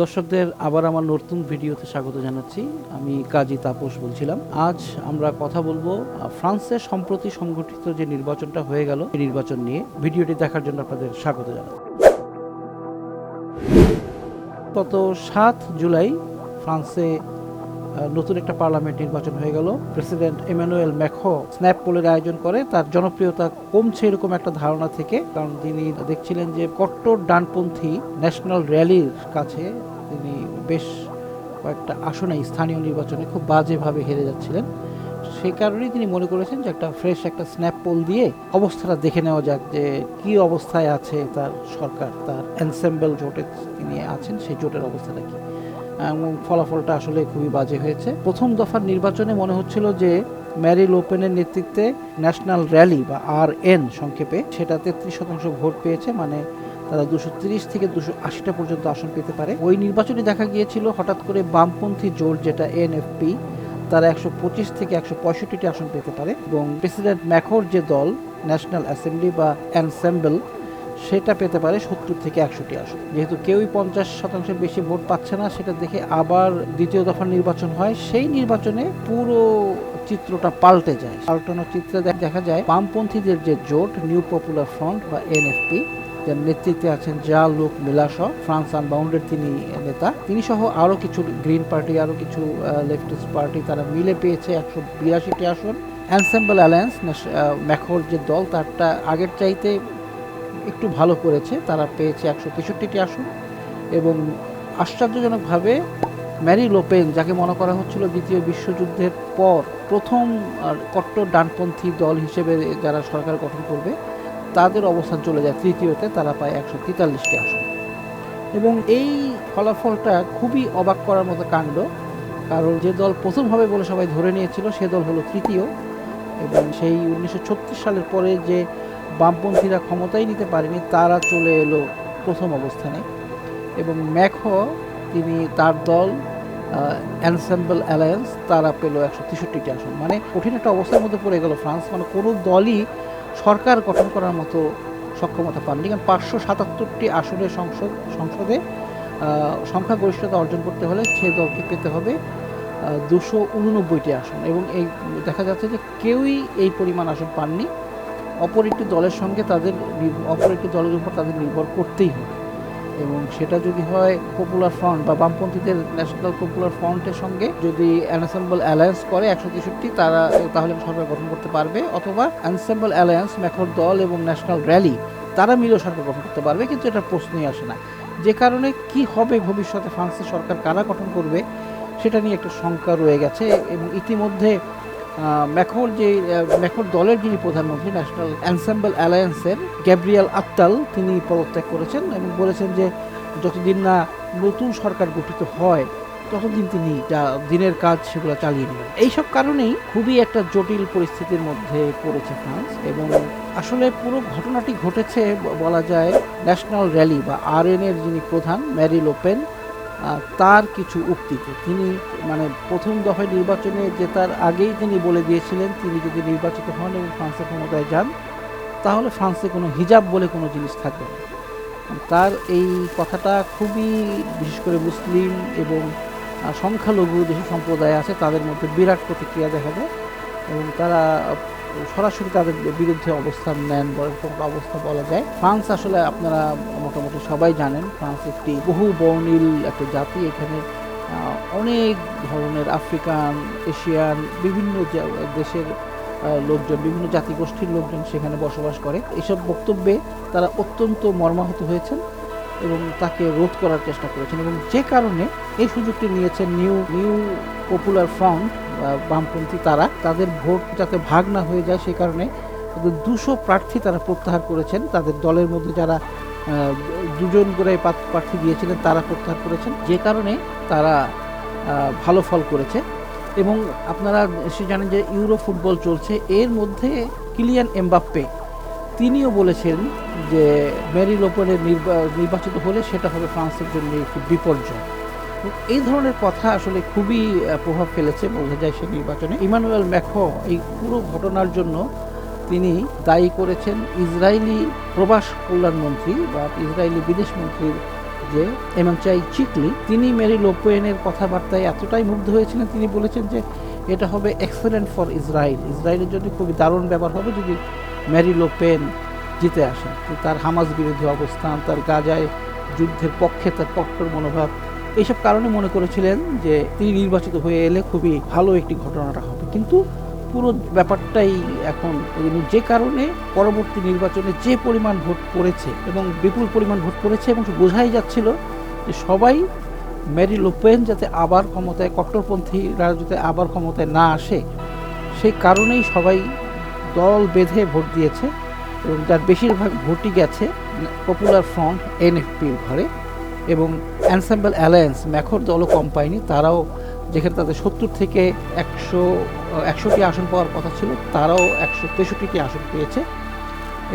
দর্শকদের আবার আমার নতুন ভিডিওতে স্বাগত জানাচ্ছি। আমি কাজী তাপস বলছিলাম। আজ আমরা কথা বলব ফ্রান্সে সম্প্রতি সংগঠিত যে নির্বাচনটা হয়ে গেল সেই নির্বাচন নিয়ে। ভিডিওটি দেখার জন্য আপনাদের স্বাগত জানাই গত সাত জুলাই ফ্রান্সে নতুন একটা পার্লামেন্ট নির্বাচন হয়ে গেল। প্রেসিডেন্ট এমানুয়েল ম্যাখো স্ন্যাপ পোলের আয়োজন করে। তার জনপ্রিয়তা কমছে এরকম একটা ধারণা থেকে। কারণ তিনি দেখছিলেন যে কট্টর ডানপন্থী ন্যাশনাল র্যালির কাছে তিনি বেশ কয়েকটা আসনে স্থানীয় নির্বাচনে খুব বাজেভাবে হেরে যাচ্ছিলেন। সেই কারণেই তিনি মনে করেছেন যে একটা ফ্রেশ একটা স্ন্যাপ পোল দিয়ে অবস্থাটা দেখে নেওয়া যাক যে কি অবস্থায় আছে তার সরকার, তার এনসেম্বল জোটে তিনি আছেন, সেই জোটের অবস্থাটা কি। ফলাফলটা আসলে খুবই বাজে হয়েছে। প্রথম দফার নির্বাচনে মনে হচ্ছিল যে ম্যারি লোপেনের নেতৃত্বে ন্যাশনাল র্যালি বা আর এন সংক্ষেপে সেটা তেত্রিশ শতাংশ ভোট পেয়েছে মানে তারা দুশো তিরিশ থেকে দুশো আশিটা পর্যন্ত আসন পেতে পারে। ওই নির্বাচনে দেখা গিয়েছিল হঠাৎ করে বামপন্থী জোট যেটা এনএফপি তারা একশো পঁচিশ থেকে একশো পঁয়ষট্টিটি আসন পেতে পারে এবং প্রেসিডেন্ট ম্যাখোর যে দল, ন্যাশনাল অ্যাসেম্বলি বা অ্যানসেম্বল সেটা পেতে পারে সত্তর থেকে একশোটি আসন। যেহেতু কেউই পঞ্চাশ শতাংশের বেশি ভোট পাচ্ছে না, সেটা দেখে আবার দ্বিতীয় দফার নির্বাচন হয়। সেই নির্বাচনে পুরো চিত্রটা পাল্টে যায়। পাল্টানো চিত্রে দেখা যায় বামপন্থীদের যে জোট নিউ পপুলার ফ্রন্ট বা এনএফপি যার নেতৃত্বে আছেন জা লোক মিলাস ফ্রান্স আনবাউন্ডের তিনি নেতা। তিনি সহ আরও কিছু গ্রিন পার্টি আরও কিছু লেফটিস্ট পার্টি তারা মিলে পেয়েছে একশো বিরাশিটি আসন। অ্যানসেম্বল অ্যালায়েন্স ম্যাখোর যে দল, তারটা আগের চাইতে একটু ভালো করেছে। তারা পেয়েছে একশো তেষট্টিটি আসন এবং আশ্চর্যজনকভাবে ম্যারি লোপেন, যাকে মনে করা হচ্ছিল দ্বিতীয় বিশ্বযুদ্ধের পর প্রথম কট্টর ডানপন্থী দল হিসেবে যারা সরকার গঠন করবে, তাদের অবস্থান চলে যায়। তৃতীয়তে তারা পায় একশো তেতাল্লিশটি আসন। এবং এই ফলাফলটা খুবই অবাক করার মতো কাণ্ড। কারণ যে দল প্রথম হবে বলে সবাই ধরে নিয়েছিল, সে দল হলো তৃতীয়। এবং সেই উনিশশো ছত্রিশ সালের পরে যে বামপন্থীরা ক্ষমতাই নিতে পারেনি, তারা চলে এলো প্রথম অবস্থানে। এবং ম্যাখো, তিনি তার দল অ্যানসেম্বল অ্যালায়েন্স তারা পেল একশো তেষট্টিটি আসন। মানে কঠিন একটা অবস্থার মধ্যে পড়ে গেল ফ্রান্স। মানে কোনো দলই সরকার গঠন করার মতো সক্ষমতা পাননি। কারণ পাঁচশো সাতাত্তরটি আসনের সংসদ, সংসদে সংখ্যাগরিষ্ঠতা অর্জন করতে হলে সে দলকে পেতে হবে দুশো উননব্বইটি আসন। এবং এই দেখা যাচ্ছে যে কেউই এই পরিমাণ আসন পাননি। অপর একটি দলের সঙ্গে তাদের অপর একটি দলের উপর তাদের নির্ভর করতেই হবে। এবং সেটা যদি হয় পপুলার ফ্রন্ট বা বামপন্থীদের ন্যাশনাল পপুলার ফ্রন্টের সঙ্গে যদি অ্যানসেম্বল অ্যালায়েন্স করে একশো তেষট্টি, তারা তাহলে সরকার গঠন করতে পারবে। অথবা অ্যানসেম্বল অ্যালায়েন্স ম্যাখর দল এবং ন্যাশনাল র্যালি তারা মিলেও সরকার গঠন করতে পারবে, কিন্তু এটা প্রশ্নই আসে না। যে কারণে কি হবে ভবিষ্যতে ফ্রান্সের সরকার কারা গঠন করবে, সেটা নিয়ে একটা শঙ্কা রয়ে গেছে এবং ইতিমধ্যে ম্যাখোর যে ম্যাখোর দলের যিনি প্রধানমন্ত্রী ন্যাশনাল অ্যানসেম্বল অ্যালায়েন্সের গ্যাব্রিয়াল আত্তাল তিনি পদত্যাগ করেছেন এবং বলেছেন যে যতদিন না নতুন সরকার গঠিত হয়, ততদিন তিনি যা দিনের কাজ সেগুলো চালিয়ে নেবেন। এইসব কারণেই খুবই একটা জটিল পরিস্থিতির মধ্যে পড়েছে ফ্রান্স এবং আসলে পুরো ঘটনাটি ঘটেছে বলা যায়, ন্যাশনাল র্যালি বা আর এর যিনি প্রধান, ম্যারি লোপেন তার কিছু উক্তিতে। তিনি মানে প্রথম দফায় নির্বাচনে জেতার আগেই তিনি বলে দিয়েছিলেন, তিনি যদি নির্বাচিত হন এবং ফ্রান্সের ক্ষমতায় যান, তাহলে ফ্রান্সে কোনো হিজাব বলে কোনো জিনিস থাকবে না। তার এই কথাটা খুবই, বিশেষ করে মুসলিম এবং সংখ্যালঘু যেসব সম্প্রদায় আছে, তাদের মধ্যে বিরাট প্রতিক্রিয়া দেখা যায় এবং তারা সরাসরি তাদের বিরুদ্ধে অবস্থান নেন বা এরকম অবস্থা বলা যায়। ফ্রান্স আসলে আপনারা মোটামুটি সবাই জানেন, ফ্রান্স একটি বহু বর্ণিল একটা জাতি। এখানে অনেক ধরনের আফ্রিকান, এশিয়ান, বিভিন্ন দেশের লোকজন, বিভিন্ন জাতিগোষ্ঠীর লোকজন সেখানে বসবাস করে। এসব বক্তব্যে তারা অত্যন্ত মর্মাহত হয়েছেন এবং তাকে রোধ করার চেষ্টা করেছেন এবং যে কারণে এই সুযোগটি নিয়েছেন নিউ নিউ পপুলার ফ্রন্ট বামপন্থী তারা, তাদের ভোট যাতে ভাগ না হয়ে যায় সেই কারণে দুশো প্রার্থী তারা প্রত্যাহার করেছেন। তাদের দলের মধ্যে যারা দুজন করে প্রার্থী দিয়েছিলেন তারা প্রত্যাহার করেছেন। যে কারণে তারা ভালো ফল করেছে। এবং আপনারা সে জানেন যে ইউরো ফুটবল চলছে। এর মধ্যে কিলিয়ান এমবাপ্পে, তিনিও বলেছেন যে ম্যারি লোপেনের নির্বা- নির্বাচিত হলে সেটা হবে ফ্রান্সের জন্য একটি বিপর্যয়। এই ধরনের কথা আসলে খুবই প্রভাব ফেলেছে বোঝা যায় সে নির্বাচনে। ইমানুয়েল ম্যাখো এই পুরো ঘটনার জন্য তিনি দায়ী করেছেন ইসরায়েলি প্রবাস কল্যাণমন্ত্রী বা ইসরায়েলি বিদেশ মন্ত্রীর যে এমানচাই চিকলি, তিনি মেরি লোপেনের কথাবার্তায় এতটাই মুগ্ধ হয়েছিলেন, তিনি বলেছেন যে এটা হবে এক্সেলেন্ট ফর ইসরায়েল ইসরায়েলের জন্য খুবই দারুণ ব্যাপার হবে যদি ম্যারি লোপেন জিতে আসেন তার হামাস বিরোধী অবস্থান, তার গাজায় যুদ্ধের পক্ষে তার কট্টর মনোভাব এইসব কারণে মনে করেছিলেন যে তিনি নির্বাচিত হয়ে এলে খুবই ভালো একটি ঘটনাটা হবে। কিন্তু পুরো ব্যাপারটাই এখন যে কারণে পরবর্তী নির্বাচনে যে পরিমাণ ভোট পড়েছে এবং বিপুল পরিমাণ ভোট পড়েছে এবং বোঝাই যাচ্ছিল যে সবাই ম্যারি লোপেন যাতে আবার ক্ষমতায় কট্টরপন্থীরা যাতে আবার ক্ষমতায় না আসে সেই কারণেই সবাই দল বেঁধে ভোট দিয়েছে এবং যার বেশিরভাগ ভোটই গেছে পপুলার ফ্রন্ট এনএফপির ঘরে এবং অ্যানসাম্বল অ্যালায়েন্স ম্যাখর দল কোম্পানি তারাও যেখানে তাদের সত্তর থেকে একশো, একশোটি আসন পাওয়ার কথা ছিল, তারাও একশো তেষট্টিটি আসন পেয়েছে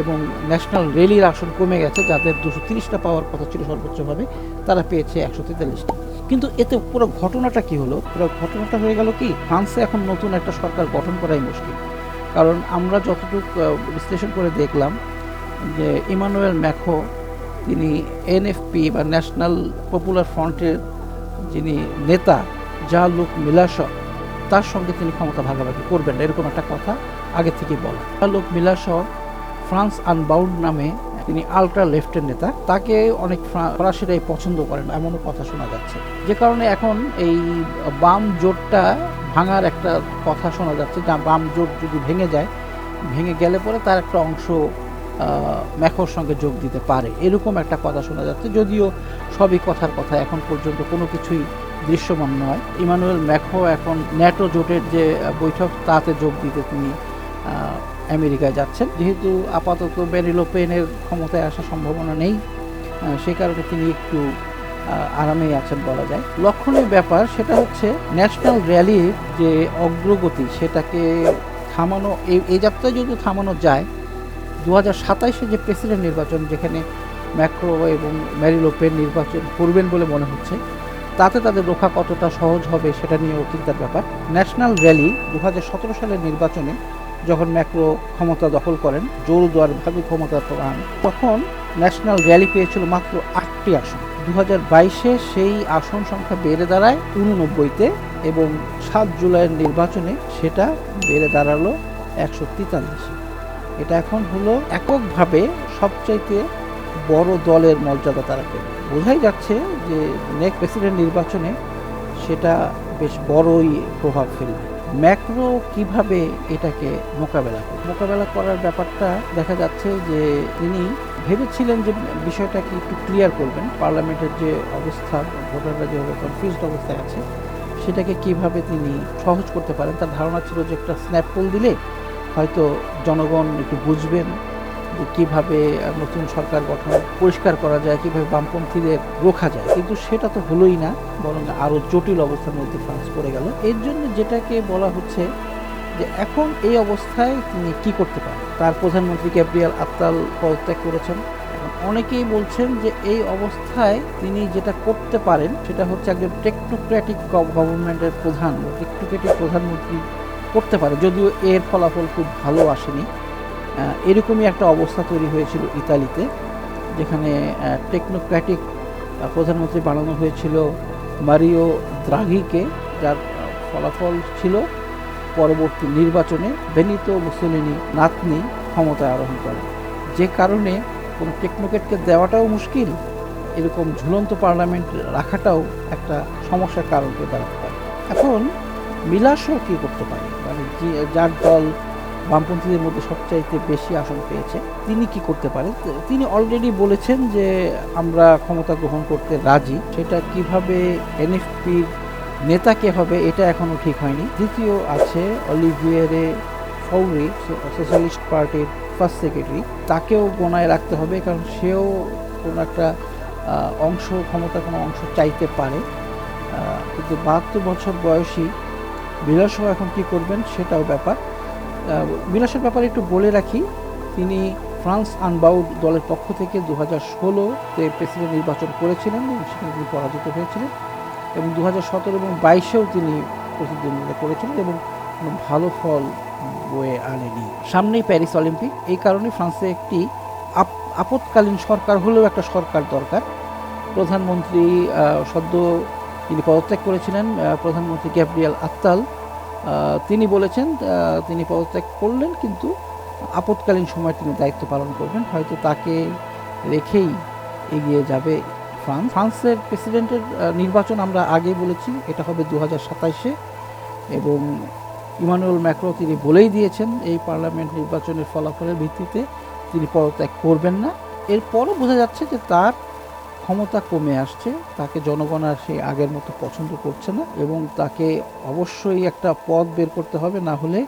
এবং ন্যাশনাল রেলির আসন কমে গেছে, যাদের দুশো তিরিশটা পাওয়ার কথা ছিল সর্বোচ্চভাবে, তারা পেয়েছে একশো তেতাল্লিশটা। কিন্তু এতে পুরো ঘটনাটা কি হলো? পুরো ঘটনাটা হয়ে গেল কি? ফ্রান্সে এখন নতুন একটা সরকার গঠন করাই মুশকিল। কারণ আমরা যতটুকু বিশ্লেষণ করে দেখলাম যে ইমানুয়েল ম্যাখো তিনি এনএফপি বা ন্যাশনাল পপুলার ফ্রন্টের যিনি নেতা যা লোক মিলাস তার সঙ্গে তিনি ক্ষমতা ভাগাভাগি করবেন না, এরকম একটা কথা আগে থেকেই বলা। যা লোক মিলাস ফ্রান্স আনবাউন্ড নামে তিনি আলট্রা লেফটের নেতা, তাকে অনেক ফরাসিরাই পছন্দ করেন, এমনও কথা শোনা যাচ্ছে। যে কারণে এখন এই বাম জোটটা ভাঙার একটা কথা শোনা যাচ্ছে, যা বাম জোট যদি ভেঙে যায়, ভেঙে গেলে পরে তার একটা অংশ ম্যাখোর সঙ্গে যোগ দিতে পারে। এরকম একটা কথা শোনা যাচ্ছে, যদিও সবই কথার কথা, এখন পর্যন্ত কোনো কিছুই দৃশ্যমান নয়। ইমানুয়েল ম্যাখো এখন ন্যাটো জোটের যে বৈঠক, তাতে যোগ দিতে তিনি আমেরিকায় যাচ্ছেন। যেহেতু আপাতত বেরিলো পেনের ক্ষমতায় আসার সম্ভাবনা নেই সে কারণে তিনি একটু আরামেই আছেন বলা যায়। লক্ষণীয় ব্যাপার সেটা হচ্ছে, ন্যাশনাল র্যালির যে অগ্রগতি, সেটাকে থামানো এই যাত্রায় যদি থামানো যায় দু হাজার সাতাইশে যে প্রেসিডেন্ট নির্বাচন, যেখানে ম্যাক্রো এবং ম্যারিলোপের নির্বাচন করবেন বলে মনে হচ্ছে, তাতে তাদের রক্ষা কতটা সহজ হবে সেটা নিয়েও চিন্তার ব্যাপার। ন্যাশনাল র্যালি দু হাজার সতেরো সালের নির্বাচনে যখন ম্যাক্রো ক্ষমতা দখল করেন জোর জোরদারভাবে ক্ষমতা পান তখন ন্যাশনাল র্যালি পেয়েছিল মাত্র আটটি আসন। দু হাজার বাইশে সেই আসন সংখ্যা বেড়ে দাঁড়ায় উননব্বইতে এবং সাত জুলাইয়ের নির্বাচনে সেটা বেড়ে দাঁড়াল একশো তেতাল্লিশে। এটা এখন হলো এককভাবে সবচাইতে বড় দলের মর্যাদা তারা পেল। বোঝাই যাচ্ছে যে নেক্সট প্রেসিডেন্ট নির্বাচনে সেটা বেশ বড়ই প্রভাব ফেলবে। ম্যাক্রো কীভাবে এটাকে মোকাবেলা করবে? মোকাবেলা করার ব্যাপারটা দেখা যাচ্ছে যে তিনি ভেবেছিলেন যে বিষয়টাকে একটু ক্লিয়ার করবেন। পার্লামেন্টের যে অবস্থা, ভোটাররা যেভাবে কনফিউজড অবস্থায় আছে, সেটাকে কীভাবে তিনি সহজ করতে পারেন? তার ধারণা ছিল যে একটা স্ন্যাপপোল দিলে হয়তো জনগণ একটু বুঝবেন যে কীভাবে নতুন সরকার গঠন পরিষ্কার করা যায়, কীভাবে বামপন্থীদের রোখা যায়। কিন্তু সেটা তো হলোই না, বরং আরও জটিল অবস্থার মধ্যে ফ্রান্স পড়ে গেল। এর জন্য যেটাকে বলা হচ্ছে যে এখন এই অবস্থায় তিনি কি করতে পারেন? তার প্রধানমন্ত্রী ক্যাব্রিয়াল আত্তাল পদত্যাগ করেছেন। অনেকেই বলছেন যে এই অবস্থায় তিনি যেটা করতে পারেন সেটা হচ্ছে একজন টেকনোক্র্যাটিক গভর্নমেন্টের প্রধান টেকনোক্রেটিক প্রধানমন্ত্রী করতে পারে, যদিও এর ফলাফল খুব ভালো আসেনি। এরকমই একটা অবস্থা তৈরি হয়েছিল ইতালিতে, যেখানে টেকনোক্র্যাটিক প্রধানমন্ত্রী বানানো হয়েছিল মারিও দ্রাঘিকে, যার ফলাফল ছিল পরবর্তী নির্বাচনে বেনিতো মুসলিনি নাতনি ক্ষমতায় আরোহণ করে যে কারণে কোনো টেকনোক্রেটকে দেওয়াটাও মুশকিল, এরকম ঝুলন্ত পার্লামেন্ট রাখাটাও একটা সমস্যার কারণ হয়ে দাঁড়াতে পারে। এখন মিলাসও কী করতে পারে? যার দল বামপন্থীদের মধ্যে সবচাইতে বেশি আসন পেয়েছে, তিনি কি করতে পারেন? তিনি অলরেডি বলেছেন যে আমরা ক্ষমতা গ্রহণ করতে রাজি। সেটা কীভাবে এনএফপির নেতা কে হবে, এটা এখনও ঠিক হয়নি। দ্বিতীয় আছে অলিভিয়ারে ফৌরি, সোশ্যালিস্ট পার্টির ফার্স্ট সেক্রেটারি। তাকেও গোনায় রাখতে হবে, কারণ সেও কোনো একটা অংশ, ক্ষমতা কোনো অংশ চাইতে পারে। কিন্তু বাহাত্তর বছর বয়সী বিলাসও এখন কি করবেন সেটাও ব্যাপার। বিলাসের ব্যাপারে একটু বলে রাখি, তিনি ফ্রান্স আনবাউড দলের পক্ষ থেকে দু হাজার ষোলোতে প্রেসিডেন্ট নির্বাচন করেছিলেন এবং সেখানে তিনি পরাজিত হয়েছিলেন এবং দু হাজার সতেরো এবং বাইশেও তিনি প্রতিদ্বন্দ্বিতা করেছিলেন এবং কোনো ভালো ফল বয়ে আনেনি। সামনেই প্যারিস অলিম্পিক, এই কারণে ফ্রান্সে একটি আপ, আপৎকালীন সরকার হলেও একটা সরকার দরকার। প্রধানমন্ত্রী সদ্য তিনি পদত্যাগ করেছিলেন প্রধানমন্ত্রী গ্যাব্রিয়াল আত্তাল। তিনি বলেছেন তিনি পদত্যাগ করলেন, কিন্তু আপৎকালীন সময় তিনি দায়িত্ব পালন করবেন। হয়তো তাকে রেখেই এগিয়ে যাবে ফ্রান্স। ফ্রান্সের প্রেসিডেন্টের নির্বাচন আমরা আগে বলেছি, এটা হবে দু হাজার সাতাইশে এবং ইমানুয়েল ম্যাক্রো তিনি বলেই দিয়েছেন, এই পার্লামেন্ট নির্বাচনের ফলাফলের ভিত্তিতে তিনি পদত্যাগ করবেন না। এরপরও বোঝা যাচ্ছে যে তার ক্ষমতা কমে আসছে, তাকে জনগণ আর সেই আগের মতো পছন্দ করছে না এবং তাকে অবশ্যই একটা পথ বের করতে হবে, না হলে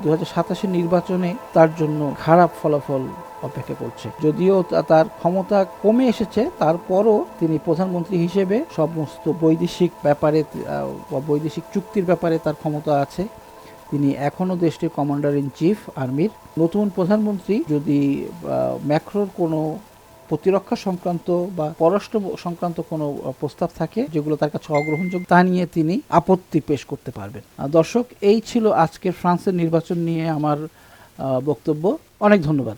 দু হাজার নির্বাচনে তার জন্য খারাপ ফলাফল অপেক্ষা করছে। যদিও তার ক্ষমতা কমে এসেছে, তারপরও তিনি প্রধানমন্ত্রী হিসেবে সমস্ত বৈদেশিক ব্যাপারে বৈদেশিক চুক্তির ব্যাপারে তার ক্ষমতা আছে। তিনি এখনও দেশটির কমান্ডার ইন চিফ আর্মির। নতুন প্রধানমন্ত্রী যদি ম্যাক্রোর কোনো প্রতিরক্ষা সংক্রান্ত বা পররাষ্ট্র সংক্রান্ত কোনো প্রস্তাব থাকে যেগুলো তার কাছে অগ্রহণযোগ্য, তা নিয়ে তিনি আপত্তি পেশ করতে পারবেন। দর্শক, এই ছিল আজকের ফ্রান্সের নির্বাচন নিয়ে আমার বক্তব্য। অনেক ধন্যবাদ।